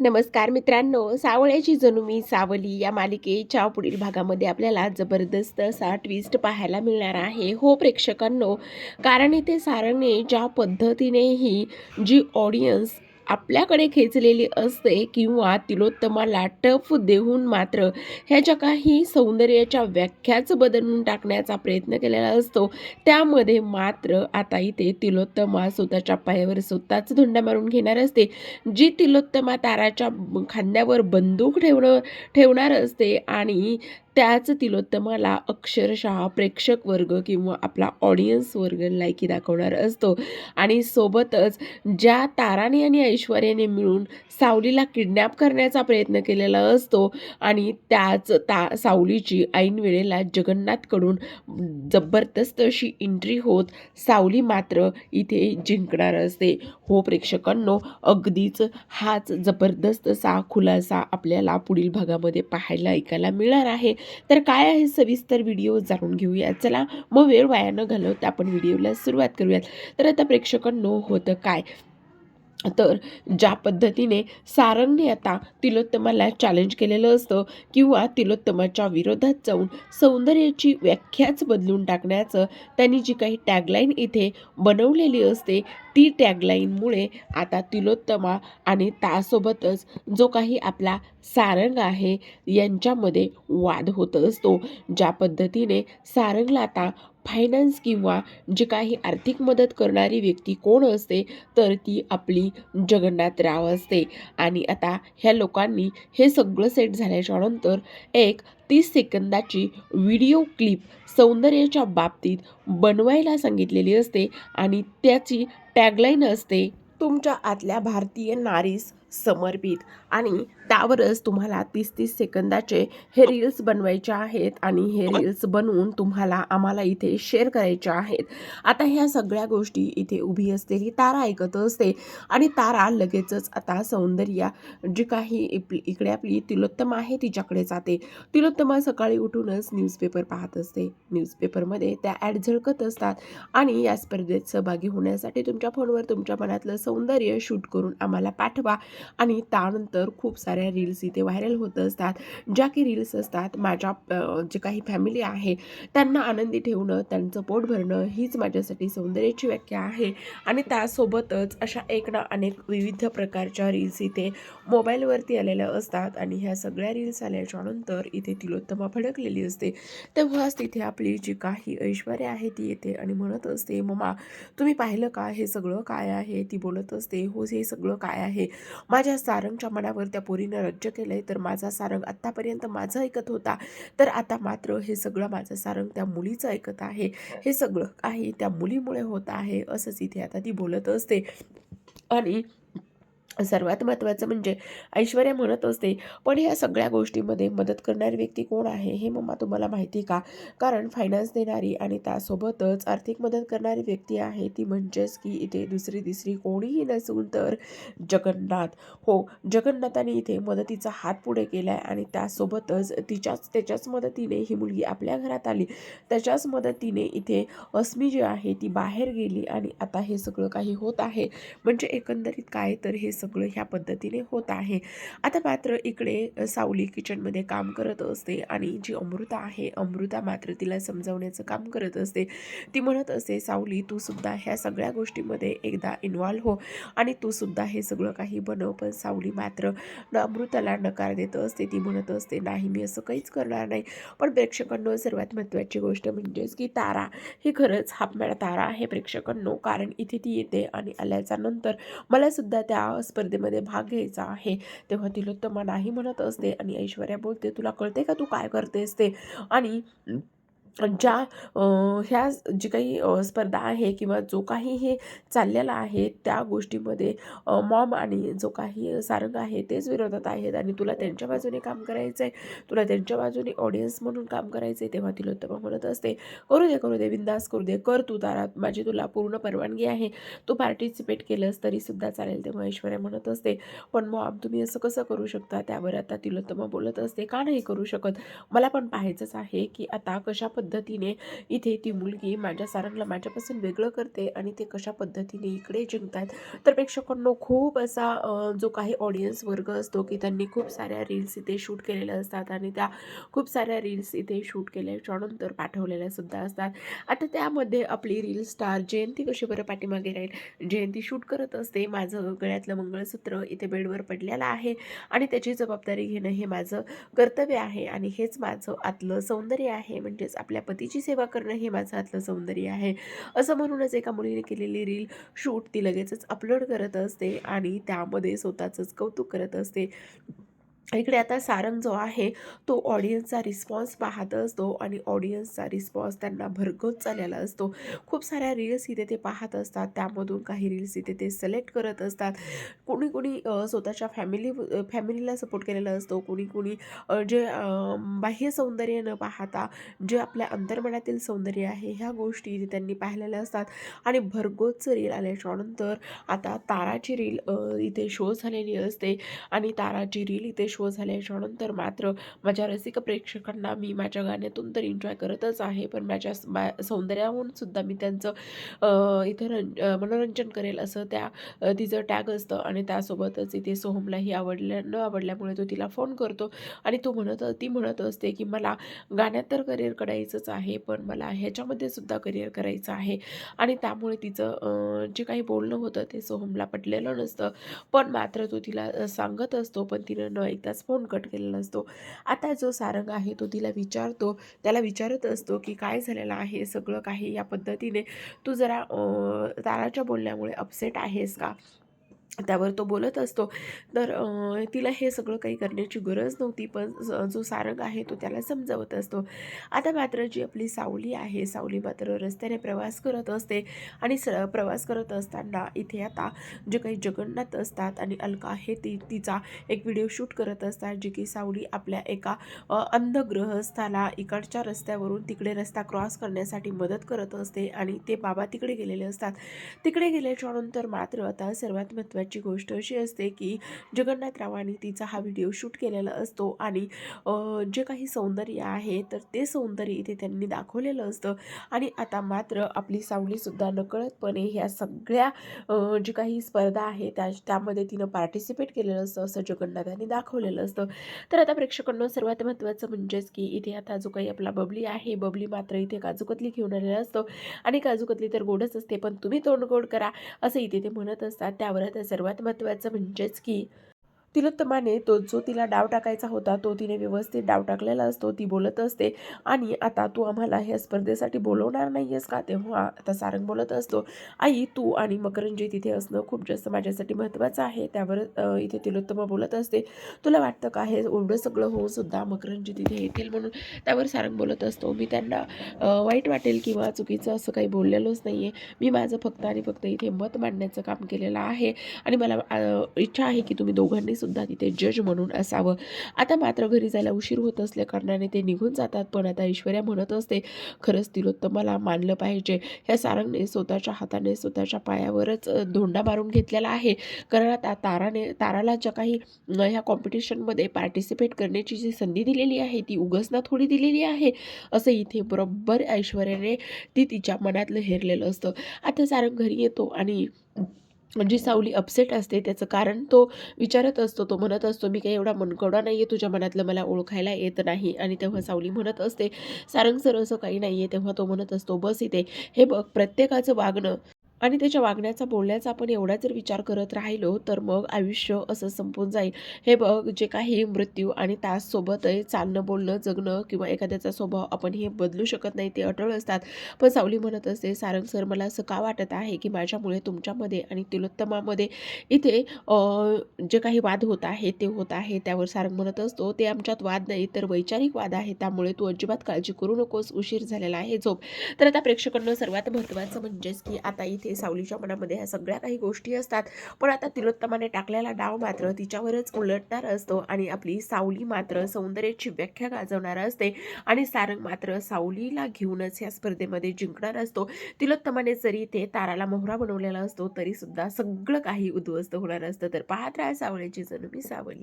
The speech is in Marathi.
नमस्कार मित्रांनो सावळ्याची जणू मी सावली या मालिकेच्या पुढील भागामध्ये आपल्याला जबरदस्त असा ट्विस्ट पाहायला मिळणार आहे. हो प्रेक्षकांनो कारण इथे सारंगने ज्या पद्धतीने ही जी ऑडियन्स आपल्याकडे खेचलेली असते किंवा तिलोत्तमाला टफ देऊन मात्र ह्याच्या काही सौंदर्याच्या व्याख्याच बदलून टाकण्याचा प्रयत्न केलेला असतो. त्यामध्ये मात्र आता इथे तिलोत्तमा स्वतःच्या पायावर स्वतःच धुंडा मारून घेणार असते. जी तिलोत्तमा ताराच्या खांद्यावर बंदूक ठेवणं ठेवणार असते आणि त्याच तिलोत्तमाला अक्षरशः प्रेक्षक वर्ग किंवा आपला ऑडियन्स वर्ग लायकी दाखवणार असतो. आणि सोबतच ज्या ताराने आणि ऐश्वर्याने मिळून सावलीला किडनॅप करण्याचा प्रयत्न केलेला असतो आणि त्याच ता सावलीची ऐन वेळेला जगन्नाथकडून जबरदस्त अशी एंट्री होत सावली मात्र इथे जिंकणार असते. हो प्रेक्षकांनो अगदीच हाच जबरदस्त असा खुलासा आपल्याला पुढील भागामध्ये पाहायला ऐकायला मिळणार आहे. तर काय आहे सविस्तर व्हिडिओ जाणून घेऊया चला मग वेळ वाया न घालवता आपण व्हिडिओला सुरुवात करूयात. तर आता प्रेक्षकांनो होतं काय? तर ज्या पद्धतीने सारंगने आता तिलोत्तमाला चॅलेंज केलेलं असतं किंवा तिलोत्तमाच्या विरोधात जाऊन सौंदर्याची व्याख्याच बदलून टाकण्याचं त्यांनी जी काही टॅगलाईन इथे बनवलेली असते ती टॅगलाईनमुळे आता तिलोत्तमा आणि त्यासोबतच जो काही आपला सारंग आहे यांच्यामध्ये वाद होत असतो. ज्या पद्धतीने सारंगला आता फायनान्स किंवा जी काही आर्थिक मदत करणारी व्यक्ती कोण असते तर ती आपली जगन्नाथराव असते. आणि आता ह्या लोकांनी हे सगळं सेट झाल्याच्यानंतर एक तीस सेकंदाची व्हिडिओ क्लिप सौंदर्याच्या बाबतीत बनवायला सांगितलेली असते. आणि त्याची टॅगलाईन असते तुमच्या आतल्या भारतीय नारीस समर्पित. आणि त्यावरच तुम्हाला तीस तीस सेकंदाचे हे रील्स बनवायचे आहेत आणि हे रील्स बनवून तुम्हाला आम्हाला इथे शेअर करायचे आहेत. आता ह्या सगळ्या गोष्टी इथे उभी असलेली तारा ऐकत असते आणि तारा लगेचच आता सौंदर्या जी काही इप- इकडे आपली तिलोत्तमा आहे तिच्याकडे जाते. तिलोत्तमा सकाळी उठूनच न्यूजपेपर पाहत असते. न्यूजपेपरमध्ये त्या ॲड झळकत असतात आणि या स्पर्धेत सहभागी होण्यासाठी तुमच्या फोनवर तुमच्या मनातलं सौंदर्य शूट करून आम्हाला पाठवा. आणि त्यानंतर खूप साऱ्या रील्स इथे व्हायरल होत असतात. ज्या की रील्स असतात माझ्या जे काही फॅमिली आहे त्यांना आनंदी ठेवणं त्यांचं पोट भरणं हीच माझ्यासाठी सौंदर्याची व्याख्या आहे. आणि त्यासोबतच अशा एक ना अनेक विविध प्रकारच्या रील्स इथे मोबाईलवरती आलेल्या असतात. आणि ह्या सगळ्या रील्स आल्याच्यानंतर इथे तिलोत्तमा भडकलेली असते. तेव्हाच तिथे आपली जी काही ऐश्वर्या आहे ती येते आणि म्हणत असते ममा तुम्ही पाहिलं का? हे सगळं काय आहे? ती बोलत असते हो हे सगळं काय आहे? माझ्या सारंगच्या मनावर त्या पोरीनं राज्य केलंय तर माझा सारंग आत्तापर्यंत माझं ऐकत होता. तर आता मात्र हे सगळं माझं सारंग त्या मुलीचं ऐकत आहे. हे सगळं काही त्या मुलीमुळे होत आहे असंच इथे आता ती बोलत असते. आणि सर्वात महत्त्वाचं म्हणजे ऐश्वर्या म्हणत असते पण ह्या सगळ्या गोष्टीमध्ये मदत करणारी व्यक्ती कोण आहे हे मम्मा तुम्हाला माहिती का? कारण फायनान्स देणारी आणि त्यासोबतच आर्थिक मदत करणारी व्यक्ती आहे ती म्हणजेच की इथे दुसरी तिसरी कोणीही नसून तर जगन्नाथ. हो जगन्नाथाने इथे मदतीचा हात पुढे केला आहे आणि त्यासोबतच तिच्याच त्याच्याच मदतीने ही मुलगी आपल्या घरात आली. त्याच्याच मदतीने इथे अस्मी जी आहे ती बाहेर गेली आणि आता हे सगळं काही होत आहे. म्हणजे एकंदरीत काय? तर हे सगळं सगळं ह्या पद्धतीने होत आहे. आता मात्र इकडे सावली किचनमध्ये काम करत असते आणि जी अमृता आहे अमृता मात्र तिला समजावण्याचं काम करत असते. ती म्हणत असते सावली तू सुद्धा ह्या सगळ्या गोष्टीमध्ये एकदा इन्वॉल्व्ह हो आणि तू सुद्धा हे सगळं काही बनव. पण सावली मात्र न अमृताला नकार देत असते. ती म्हणत असते नाही मी असं काहीच करणार नाही. पण प्रेक्षकांनो सर्वात महत्त्वाची गोष्ट म्हणजेच की तारा. ही खरंच हापमॅळा तारा आहे प्रेक्षकांनो. कारण इथे ती येते आणि आल्याच्यानंतर मला सुद्धा त्या स्पर्धेमध्ये भाग घ्यायचा आहे. तेव्हा तिलोत्तमा नाही म्हणत असते आणि ऐश्वर्या बोलते तुला कळते का तू काय करतेस ते? आणि ज्या ह्या जी काही स्पर्धा आहे किंवा जो काही हे चाललेला आहे त्या गोष्टीमध्ये मॉम आणि जो काही सारंग आहे तेच विरोधात आहेत आणि तुला त्यांच्या बाजूने काम करायचं आहे तुला त्यांच्या बाजूने ऑडियन्स म्हणून काम करायचं आहे तेव्हा तिलोत्तमा म्हणत असते करू दे करू दे बिंदास करू दे कर तू तारा माझी तुला पूर्ण परवानगी आहे. तू पार्टिसिपेट केलंस तरीसुद्धा चालेल तेव्हा ऐश्वर्या म्हणत असते पण मॉम तुम्ही असं कसं करू शकता? त्यावर आता तिलोत्तमा बोलत असते का नाही करू शकत? मला पण पाहायचंच आहे की आता कशा पद्धतीने इथे ती मुलगी माझ्या सारंगला माझ्यापासून वेगळं करते आणि ते कशा पद्धतीने इकडे जिंकतात तर प्रेक्षकांनो खूप असा जो काही ऑडियन्स वर्ग असतो की त्यांनी खूप साऱ्या रील्स इथे शूट केलेल्या असतात आणि त्या खूप साऱ्या रील्स इथे शूट केल्याच्यानंतर पाठवलेल्या सुद्धा असतात. आता त्यामध्ये आपली रील स्टार जयंती कशी बरं पाठीमागे राहील? जयंती शूट करत असते. माझं गळ्यातलं मंगळसूत्र इथे बेडवर पडलेलं आहे आणि त्याची जबाबदारी घेणं हे माझं कर्तव्य आहे आणि हेच माझं आतलं सौंदर्य आहे. म्हणजेच आपल्या पतीची सेवा करणं हे माझं आतलं सौंदर्य आहे. असं म्हणूनच एका मुलीने केलेली रील शूट ती लगेचच अपलोड करत असते आणि त्यामध्ये स्वतःचंच कौतुक करत असते. इकडे आता सारंग जो आहे तो ऑडियन्सचा रिस्पॉन्स पाहत असतो आणि ऑडियन्सचा रिस्पॉन्स त्यांना भरघोस चाललेला असतो. खूप साऱ्या रील्स इथे ते पाहत असतात त्यामधून काही रील्स इथे ते सिलेक्ट करत असतात. कोणी कोणी स्वतःच्या फॅमिली फॅमिलीला सपोर्ट केलेला असतो. कोणी कोणी जे बाह्य सौंदर्य न पाहता जे आपल्या अंतर्मनातील सौंदर्य आहे ह्या गोष्टी इथे त्यांनी पाहिलेल्या असतात. आणि भरगोतचं रील आल्याच्यानंतर आता ताराची रील इथे शो झालेली असते. आणि ताराची रील इथे शो शो झाल्याच्यानंतर मात्र माझ्या रसिक प्रेक्षकांना मी माझ्या गाण्यातून तर एन्जॉय करतच आहे. पण माझ्या मा सौंदर्याहून सुद्धा मी त्यांचं इथे इथं रं मनोरंजन करेल असं त्या तिचं टॅग असतं. आणि त्यासोबतच इथे सोहमलाही आवडल्या न आवडल्यामुळे तो तिला फोन करतो. आणि तो म्हणत ती म्हणत असते की मला गाण्यात तर करिअर करायचंच आहे पण मला ह्याच्यामध्ये सुद्धा करिअर करायचं आहे. आणि त्यामुळे तिचं जे काही बोलणं होतं ते सोहमला पटलेलं नसतं. पण मात्र तो तिला सांगत असतो. पण तिनं न ऐकताच फोन कट केलेला असतो. आता जो सारंग आहे तो तिला विचारतो त्याला विचारत असतो की काय झालेलं आहे सगळं काही या पद्धतीने. तू जरा ताराच्या बोलण्यामुळे अपसेट आहेस का? त्यावर तो बोलत असतो. तर तिला हे सगळं काही करण्याची गरज नव्हती पण जो सारंग आहे तो त्याला समजावत असतो. आता मात्र जी आपली सावली आहे सावली मात्र रस्त्याने प्रवास करत असते आणि स प्रवास करत असताना इथे आता जे काही जगन्नाथ असतात आणि अलका हे ती तिचा एक व्हिडिओ शूट करत असतात जे की सावली आपल्या एका अंधग्रहस्थाला अंध इकडच्या रस्त्यावरून तिकडे रस्ता क्रॉस करण्यासाठी मदत करत असते आणि ते बाबा तिकडे गेलेले असतात. तिकडे गेल्याच्यानंतर मात्र आता सर्वात महत्त्वाची गोष्ट अशी असते की जगन्नाथरावांनी तिचा हा व्हिडिओ शूट केलेला असतो आणि जे काही सौंदर्य आहे तर ते सौंदर्य इथे त्यांनी दाखवलेलं असतं. आणि आता मात्र आपली सावलीसुद्धा नकळतपणे ह्या सगळ्या जी काही स्पर्धा आहे त्या त्यामध्ये तिनं पार्टिसिपेट केलेलं असतं असं जगन्नाथांनी दाखवलेलं असतं. तर आता प्रेक्षकांना सर्वात महत्त्वाचं म्हणजेच की इथे आता जो काही आपला बबली आहे बबली मात्र इथे काजूकतली घेऊन आलेला असतो. आणि काजूकतली तर गोडच असते पण तुम्ही तोंड गोड करा असं इथे ते म्हणत असतात. त्यावर आता सर्वात महत्त्वाचं म्हणजेच की तिलोत्तमाने तो जो तिला डाव टाकायचा होता तो तिने व्यवस्थित डाव टाकलेला असतो ती बोलत असते. आणि आता तू आम्हाला ह्या स्पर्धेसाठी बोलवणार नाही आहेस का? तेव्हा आता सारंग बोलत असतो आई तू आणि मकरंजी तिथे असणं खूप जास्त माझ्यासाठी महत्त्वाचं आहे. त्यावर इथे तिलोत्तमा बोलत असते तुला वाटतं का हे एवढं सगळं होऊन सुद्धा मकरंजी तिथे येतील म्हणून? त्यावर सारंग बोलत असतो मी त्यांना वाईट वाटेल किंवा चुकीचं असं काही बोललेलोच नाही आहे मी माझं फक्त आणि फक्त इथे मत मांडण्याचं काम केलेलं आहे आणि मला इच्छा आहे की तुम्ही दोघांनी सुद्धा तिथे जज म्हणून असावं. आता मात्र घरी जायला उशीर होत असल्या कारणाने ते निघून जातात पण आता ऐश्वर्या म्हणत असते खरंच तिलोत्तमाला मानलं पाहिजे. ह्या सारंगने स्वतःच्या हाताने स्वतःच्या पायावरच धोंडा मारून घेतलेला आहे. कारण आता ताराने ताराला ज्या काही ह्या कॉम्पिटिशनमध्ये पार्टिसिपेट करण्याची जी संधी दिलेली आहे ती उगसना थोडी दिलेली आहे. असं इथे बरोबर ऐश्वर्याने ती तिच्या मनातलं हेरलेलं असतं. आता सारंग घरी येतो आणि जी सावली अपसेट असते त्याचं कारण तो विचारत असतो तो म्हणत असतो मी काही एवढा मनकवडा नाही आहे तुझ्या मनातलं मला ओळखायला येत नाही. आणि तेव्हा सावली म्हणत असते सारंग सर असं काही नाही आहे तेव्हा तो म्हणत असतो बस इथे हे बघ प्रत्येकाचं वागणं आणि त्याच्या वागण्याचा बोलण्याचा आपण एवढा जर विचार करत राहिलो तर मग आयुष्य असं संपून जाईल. हे बघ जे काही मृत्यू आणि त्याचसोबत चालणं बोलणं जगणं किंवा एखाद्याचा स्वभाव आपण हे बदलू शकत नाही ते अटळ असतात. पण सावली म्हणत असते सारंग सर मला असं का वाटत आहे की माझ्यामुळे तुमच्यामध्ये आणि तिलोत्तमामध्ये इथे जे काही वाद होत आहे ते होत आहे. त्यावर सारंग म्हणत असतो ते आमच्यात वाद नाही तर वैचारिक वाद आहे त्यामुळे तू अजिबात काळजी करू नकोस. उशीर झालेला आहे. झोप. तर आता प्रेक्षकांना सर्वात महत्त्वाचं म्हणजेच की आता इथे सावलीच्या मनामध्ये ह्या सगळ्या काही गोष्टी असतात. पण आता तिलोत्तमाने टाकलेला डाव मात्र तिच्यावरच उलटणार असतो आणि आपली सावली मात्र सौंदर्याची व्याख्या गाजवणार असते. आणि सारंग मात्र सावलीला घेऊनच या स्पर्धेमध्ये जिंकणार असतो. तिलोत्तमाने जरी ते ताराला मोहरा बनवलेला असतो तरी सुद्धा सगळं काही उद्ध्वस्त होणार असतं. तर पाहत राहा सावळ्याची जणू मी सावली.